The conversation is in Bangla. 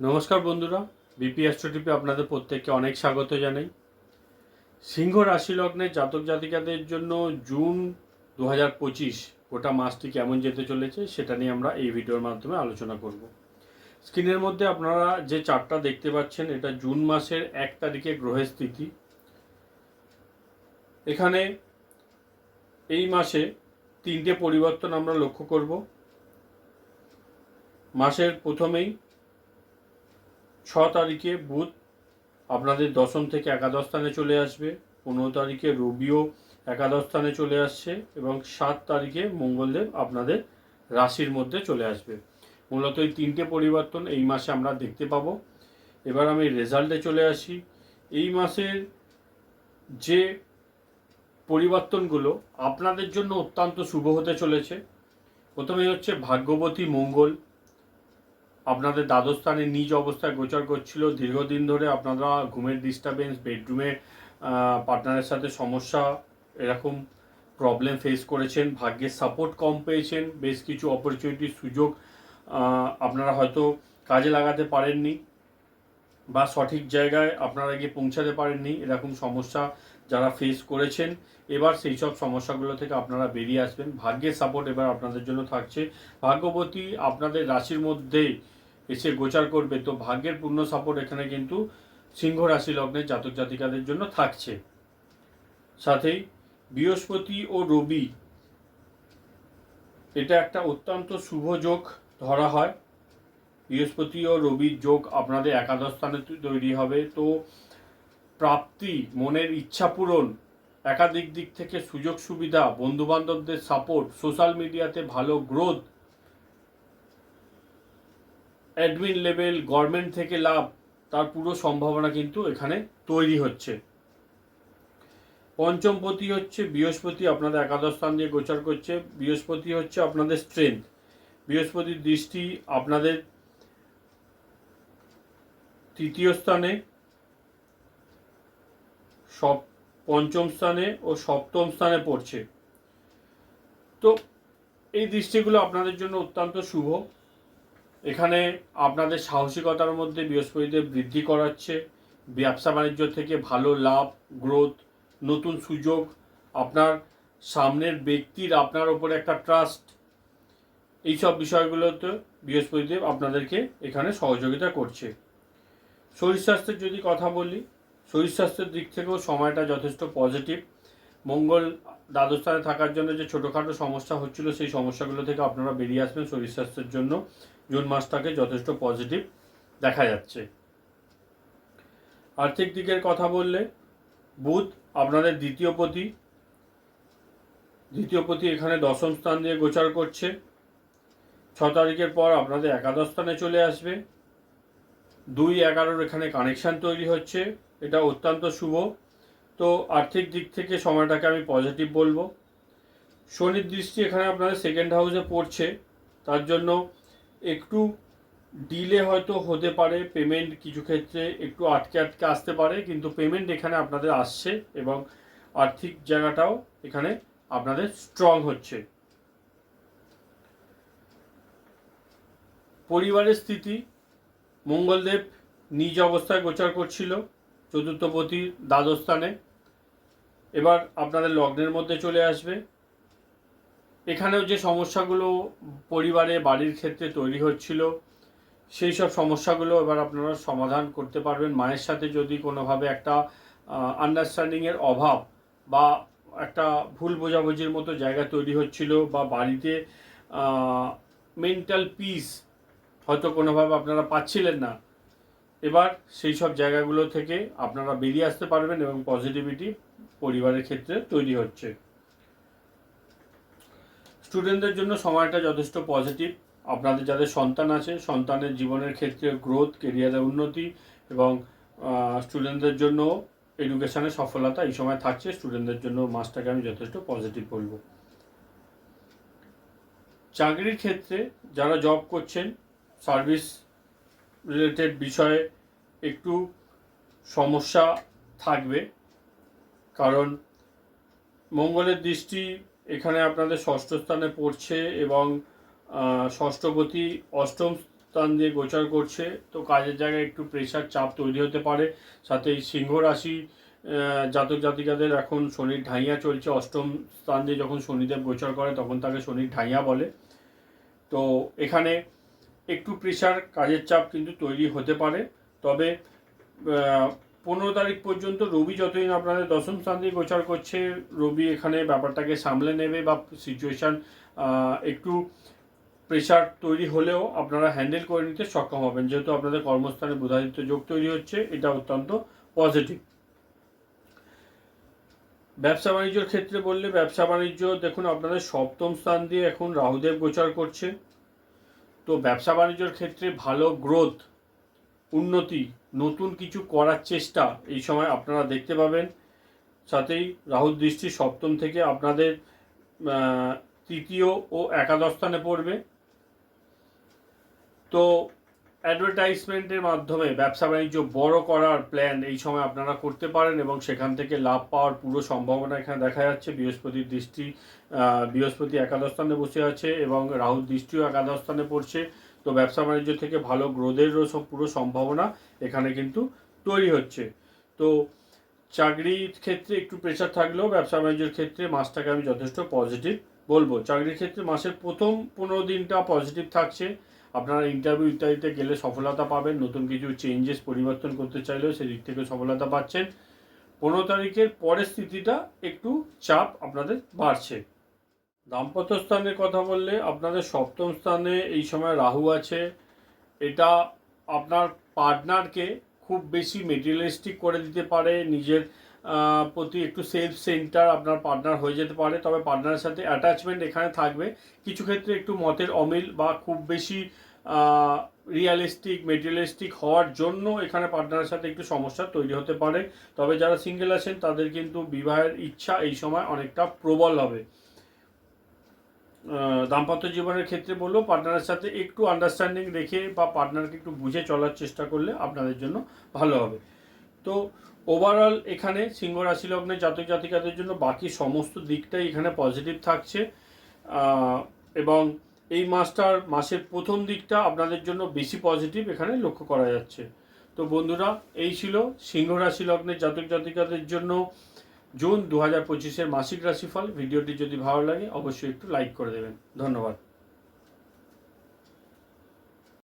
নমস্কার বন্ধুরা, বিপি অ্যাস্ট্রোটিপে আপনাদের প্রত্যেককে অনেক স্বাগত জানাই। সিংহ রাশি লগ্নের জাতক জাতিকাদের জন্য জুন দু হাজার পঁচিশ গোটা মাসটি কেমন যেতে চলেছে সেটা নিয়ে আমরা এই ভিডিওর মাধ্যমে আলোচনা করব। স্ক্রিনের মধ্যে আপনারা যে চার্টটা দেখতে পাচ্ছেন, এটা জুন মাসের এক তারিখে গ্রহের স্থিতি। এখানে এই মাসে তিনটে পরিবর্তন আমরা লক্ষ্য করব। মাসের প্রথমেই ছ তারিখে বুধ আপনাদের দশম থেকে একাদশ স্থানে চলে আসবে, পনেরো তারিখে রবিও একাদশ স্থানে চলে আসছে এবং সাত তারিখে মঙ্গলদেব আপনাদের রাশির মধ্যে চলে আসবে। মূলত এই তিনটে পরিবর্তন এই মাসে আমরা দেখতে পাবো। এবার আমি রেজাল্টে চলে আসি। এই মাসের যে পরিবর্তনগুলো আপনাদের জন্য অত্যন্ত শুভ হতে চলেছে। প্রথমে হচ্ছে ভাগ্যবতী মঙ্গল। আপনাদের দ্বাদশ স্থানে নিজ অবস্থায় গোচর করছিল। দীর্ঘদিন ধরে আপনারা ঘুমের ডিস্টারবেন্স বেডরুমে পার্টনারের সাথে সমস্যা, এরকম প্রবলেম ফেস করেছেন, ভাগ্যের সাপোর্ট কম পেয়েছেন, বেশ কিছু অপরচুনিটি সুযোগ আপনারা হয়তো কাজে লাগাতে পারেননি বা সঠিক জায়গায় আপনারা গিয়ে পৌঁছাতে পারেননি, এরকম সমস্যা যারা ফেস করেছেন। এবার সেই সব সমস্যাগুলো থেকে আপনারা বেরিয়ে আসবেন। ভাগ্যের সাপোর্ট এবার আপনাদের জন্য থাকছে। ভাগ্যবতী, আপনাদের রাশির মধ্যে এসে গোচার করবে। তো ভাগ্যের পূর্ণ সাপোর্ট এখানে কিন্তু সিংহ রাশি লগ্নের জাতক জাতিকাদের জন্য থাকছে। সাথেই বৃহস্পতি ও রবি, এটা একটা অত্যন্ত শুভ যোগ ধরা হয়। বৃহস্পতি ও রবির যোগ আপনাদের একাদশ স্থানে তৈরি হবে। তো প্রাপ্তি, মনের ইচ্ছা পূরণ, একাধিক দিক থেকে সুযোগ সুবিধা বন্ধু বান্ধবদের সাপোর্ট সোশ্যাল মিডিয়াতে ভালো গ্রোথ অ্যাডমিন লেভেল গভর্নমেন্ট থেকে লাভ, তার পুরো সম্ভাবনা কিন্তু এখানে তৈরি হচ্ছে। পঞ্চমপতি হচ্ছে বৃহস্পতি, আপনাদের একাদশ স্থান দিয়ে গোচর করছে। বৃহস্পতি হচ্ছে আপনাদের স্ট্রেংথ বৃহস্পতির দৃষ্টি আপনাদের তৃতীয় স্থানে, সব পঞ্চম স্থানে ও সপ্তম স্থানে পড়ছে। তো এই দৃষ্টিগুলো আপনাদের জন্য অত্যন্ত শুভ। এখানে আপনাদের সাহসিকতার মধ্যে বৃহস্পতিদেব বৃদ্ধি করাচ্ছে, ব্যবসা বাণিজ্য থেকে ভালো লাভ গ্রোথ নতুন সুযোগ, আপনার সামনের ব্যক্তির আপনার ওপরে একটা ট্রাস্ট এইসব বিষয়গুলোতে বৃহস্পতিদেব আপনাদেরকে এখানে সহযোগিতা করছে। শরীর স্বাস্থ্যের যদি কথা বলি, শরীর স্বাস্থ্যের দিক থেকেও সময়টা যথেষ্ট পজিটিভ মঙ্গল দ্বাদস্থানে থাকার জন্য যে ছোটোখাটো সমস্যা হচ্ছিল, সেই সমস্যাগুলো থেকে আপনারা বেরিয়ে আসবেন শরীর স্বাস্থ্যের জন্য। জুন মাসটাকে যথেষ্ট পজিটিভ দেখা যাচ্ছে। আর্থিক দিকের কথা বললে, বুধ আপনাদের দ্বিতীয় পতি। দ্বিতীয় পতি এখানে দশম স্থান দিয়ে গোচার করছে। ছ তারিখের পর আপনাদের একাদশ স্থানে চলে আসবে। দুই এগারোর এখানে কানেকশান তৈরি হচ্ছে। এটা অত্যন্ত শুভ। তো আর্থিক দিক থেকে সময়টাকে আমি পজিটিভ বলব। শনির দৃষ্টি এখানে আপনাদের সেকেন্ড হাউসে পড়ছে। তার জন্য একটু ডিলে হয়তো হতে পারে পেমেন্ট কিছু ক্ষেত্রে একটু আটকে আটকে আসতে পারে, কিন্তু পেমেন্ট এখানে আপনাদের আসছে এবং আর্থিক জায়গাটাও এখানে আপনাদের স্ট্রং হচ্ছে। পরিবারের স্থিতি, মঙ্গলদেব নিজ অবস্থায় গোচার করছিল। চতুর্থপতি দ্বাদস্থানে এবার আপনাদের লগ্নের মধ্যে চলে আসবে। এখানেও যে সমস্যাগুলো পরিবারে, বাড়ির ক্ষেত্রে তৈরি হচ্ছিল, সেই সব সমস্যাগুলো এবার আপনারা সমাধান করতে পারবেন। মায়ের সাথে যদি কোনোভাবে একটা আন্ডারস্ট্যান্ডিংয়ের অভাব বা একটা ভুল বোঝাবুঝির মতো জায়গা তৈরি হচ্ছিল বা বাড়িতে মেন্টাল পিস হয়তো কোনোভাবে আপনারা পাচ্ছিলেন না এবার সেই সব জায়গাগুলো থেকে আপনারা বেরিয়ে আসতে পারবেন এবং পজিটিভিটি পরিবারের ক্ষেত্রে তৈরি হচ্ছে। স্টুডেন্টদের জন্য সময়টা যথেষ্ট পজিটিভ আপনাদের যাদের সন্তান আছে, সন্তানের জীবনের ক্ষেত্রে গ্রোথ কেরিয়ারের উন্নতি এবং স্টুডেন্টদের জন্য এডুকেশনের সফলতা এই সময় থাকছে। স্টুডেন্টদের জন্য মাসটাকে আমি যথেষ্ট পজিটিভ বলব। চাকরির ক্ষেত্রে যারা জব করছেন সার্ভিস রিলেটেড বিষয়ে একটু সমস্যা থাকবে। কারণ মঙ্গলের দৃষ্টি এখানে আপনাদের ষষ্ঠ স্থানে পড়ছে এবং ষষ্ঠপতি অষ্টম স্থান দিয়ে গোচর করছে। তো কাজের জায়গায় একটু প্রেশার চাপ তৈরি হতে পারে। সাথে এই সিংহ রাশি জাতক জাতিকাদের এখন শনির ঢাইয়া চলছে। অষ্টম স্থান দিয়ে যখন শনিদেব গোচর করে, তখন তাকে শনির ঢাইয়া বলে। তো এখানে একটু প্রেশার কাজের চাপ কিন্তু তৈরি হতে পারে। তবে পনেরো তারিখ পর্যন্ত রবি যতদিন আপনাদের দশম স্থান দিয়ে গোচর করছে, রবি এখানে ব্যাপারটাকে সামলে নেবে বা সিচুয়েশান একটু প্রেশার তৈরি হলেও আপনারা হ্যান্ডেল করে নিতে সক্ষম হবেন। যেহেতু আপনাদের কর্মস্থানে বুধাদিত্য যোগ তৈরি হচ্ছে, এটা অত্যন্ত পজিটিভ ব্যবসা বাণিজ্যর ক্ষেত্রে বললে ব্যবসা বাণিজ্য, দেখুন আপনাদের সপ্তম স্থান দিয়ে এখন রাহুদেব গোচর করছে। তো ব্যবসা বাণিজ্যর ক্ষেত্রে ভালো গ্রোথ উন্নতি, নতুন কিছু করার চেষ্টা এই সময় আপনারা দেখতে পাবেন। সাথেই রাহুল দৃষ্টি সপ্তম থেকে আপনাদের তৃতীয় ও একাদশ স্থানে পড়বে। তো অ্যাডভার্টাইজমেন্টের মাধ্যমে ব্যবসা বাণিজ্য বড় করার প্ল্যান এই সময় আপনারা করতে পারেন এবং সেখান থেকে লাভ পাওয়ার পুরো সম্ভাবনা এখানে দেখা যাচ্ছে। বৃহস্পতির দৃষ্টি বৃহস্পতি একাদশ স্থানে বসে আছে এবং রাহুর দৃষ্টিও একাদশ স্থানে পড়ছে। তো ব্যবসা বাণিজ্য থেকে ভালো গ্রোথেরও সব পুরো সম্ভাবনা এখানে কিন্তু তৈরি হচ্ছে। তো চাকরির ক্ষেত্রে একটু প্রেশার থাকলেও ব্যবসা বাণিজ্যের ক্ষেত্রে মাসটাকে আমি যথেষ্ট পজিটিভ বলব। চাকরির ক্ষেত্রে মাসের প্রথম পনেরো দিনটা পজিটিভ থাকছে। আপনারা ইন্টারভিউ ইত্যাদিতে গেলে সফলতা পাবেন, নতুন কিছু চেঞ্জেস পরিবর্তন করতে চাইলেও সেদিক থেকে সফলতা পাচ্ছেন। পনেরো তারিখের পরের স্থিতিটা একটু চাপ আপনাদের বাড়ছে। দাম্পত্য স্থানের কথা বললে আপনাদের সপ্তম স্থানে এই সময় রাহু আছে। এটা আপনার পার্টনারকে খুব বেশি মেটেরিয়ালিস্টিক করে দিতে পারে, নিজের প্রতি একটু সেলফ সেন্টার আপনার পার্টনার হয়ে যেতে পারে। তবে পার্টনারের সাথে অ্যাটাচমেন্ট এখানে থাকবে। কিছু ক্ষেত্রে একটু মতের অমিল বা খুব বেশি রিয়ালিস্টিক মেটেরিয়ালিস্টিক হওয়ার জন্য এখানে পার্টনারের সাথে একটু সমস্যা তৈরি হতে পারে। তবে যারা সিঙ্গেল আছেন, তাদের কিন্তু বিবাহের ইচ্ছা এই সময় অনেকটা প্রবল হবে। দাম্পত্য জীবনের ক্ষেত্রে বলব পার্টনারের সাথে একটু আন্ডারস্ট্যান্ডিং রেখে বা পার্টনারকে একটু বুঝে চলার চেষ্টা করলে আপনাদের জন্য ভালো হবে। তো ওভারঅল এখানে সিংহ রাশি লগ্নে জাতক জাতিকাদের জন্য বাকি সমস্ত দিকটাই এখানে পজিটিভ থাকছে। এবং এই মাসটার মাসের প্রথম দিকটা আপনাদের জন্য বেশি পজিটিভ এখানে লক্ষ্য করা যাচ্ছে। তো বন্ধুরা, এই ছিল সিংহ রাশি লগ্নের জাতক জাতিকাদের জন্য জুন দু হাজার পঁচিশের মাসিক রাশিফল। ভিডিওটি যদি ভালো লাগে, অবশ্যই একটু লাইক করে দেবেন। ধন্যবাদ।